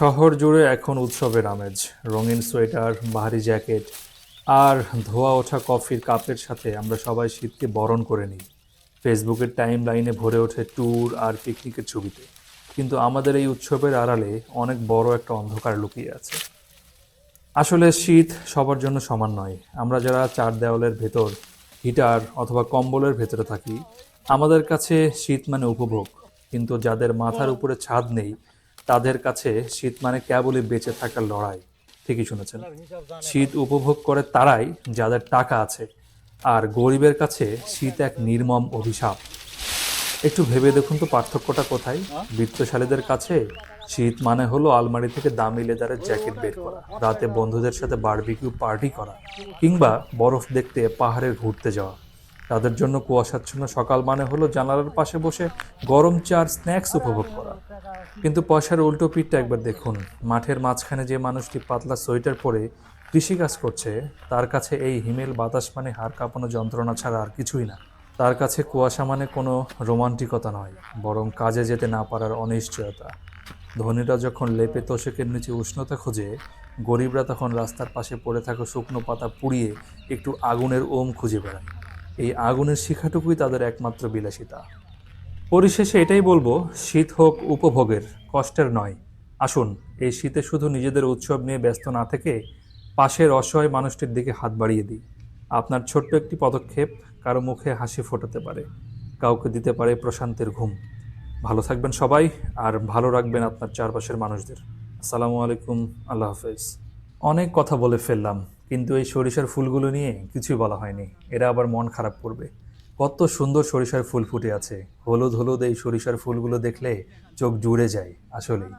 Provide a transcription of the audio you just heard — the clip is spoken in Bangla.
শহর জুড়ে এখন উৎসবের আমেজ। রঙিন সোয়েটার, বাহারি জ্যাকেট আর ধোয়া ওঠা কফির কাপের সাথে আমরা সবাই শীতকে বরণ করে নিই। ফেসবুকের টাইম লাইনে ভরে ওঠে ট্যুর আর পিকনিকের ছবিতে। কিন্তু আমাদের এই উৎসবের আড়ালে অনেক বড় একটা অন্ধকার লুকিয়ে আছে। আসলে শীত সবার জন্য সমান নয়। আমরা যারা চার দেওয়ালের ভেতর, হিটার অথবা কম্বলের ভেতরে থাকি, আমাদের কাছে শীত মানে উপভোগ। কিন্তু যাদের মাথার উপরে ছাদ নেই তাদের কাছে শীত মানে কেবলই বেঁচে থাকার লড়াই। ঠিকই শুনেছেন। শীত উপভোগ করে তারাই যাদের টাকা আছে আর গরিবের কাছে শীত এক নির্মম অভিশাপ। একটু ভেবে দেখুন তো পার্থক্যটা কোথায়। বৃত্তশালীদের কাছে শীত মানে হলো আলমারি থেকে দামি লেদারের জ্যাকেট বের করা, রাতে বন্ধুদের সাথে বারবিকিউ পার্টি করা কিংবা বরফ দেখতে পাহাড়ে ঘুরতে যাওয়া। তাদের জন্য কুয়াশাচ্ছন্ন সকাল মানে হলো জানালার পাশে বসে গরম চার স্ন্যাক্স উপভোগ করা। কিন্তু পয়সার উল্টো পিঠটা একবার দেখুন। মাঠের মাঝখানে যে মানুষটি পাতলা সোয়েটার পরে কৃষিকাজ করছে, তার কাছে এই হিমেল বাতাস মানে হাড় কাঁপানো যন্ত্রণা ছাড়া আর কিছুই না। তার কাছে কুয়াশা মানে কোনো রোমান্টিকতা নয়, বরং কাজে যেতে না পারার অনিশ্চয়তা। ধনীরা যখন লেপে তোষকের নিচে উষ্ণতা খোঁজে, গরিবরা তখন রাস্তার পাশে পড়ে থাকা শুকনো পাতা পুড়িয়ে একটু আগুনের ওম খুঁজে বেড়ায়। এই আগুনের শিখাটুকুই তাদের একমাত্র বিলাসিতা। পরিশেষে এটাই বলব, শীত হোক উপভোগের, কষ্টের নয়। আসুন, এই শীতে শুধু নিজেদের উৎসব নিয়ে ব্যস্ত না থেকে পাশের অসহায় মানুষটির দিকে হাত বাড়িয়ে দিই। আপনার ছোট্ট একটি পদক্ষেপ কারও মুখে হাসি ফোটাতে পারে, কাউকে দিতে পারে প্রশান্তের ঘুম। ভালো থাকবেন সবাই, আর ভালো রাখবেন আপনার চারপাশের মানুষদের। আসসালামু আলাইকুম, আল্লাহ হাফেজ। অনেক কথা বলে ফেললাম, কিন্তু এই সরিষার ফুলগুলো নিয়ে কিছুই বলা হয়নি। এরা আবার মন খারাপ করবে। কত সুন্দর সরিষার ফুল ফুটে আছে। হলুদ হলুদ এই সরিষার ফুলগুলো দেখলে চোখ জুড়ে যায়, আসলেই।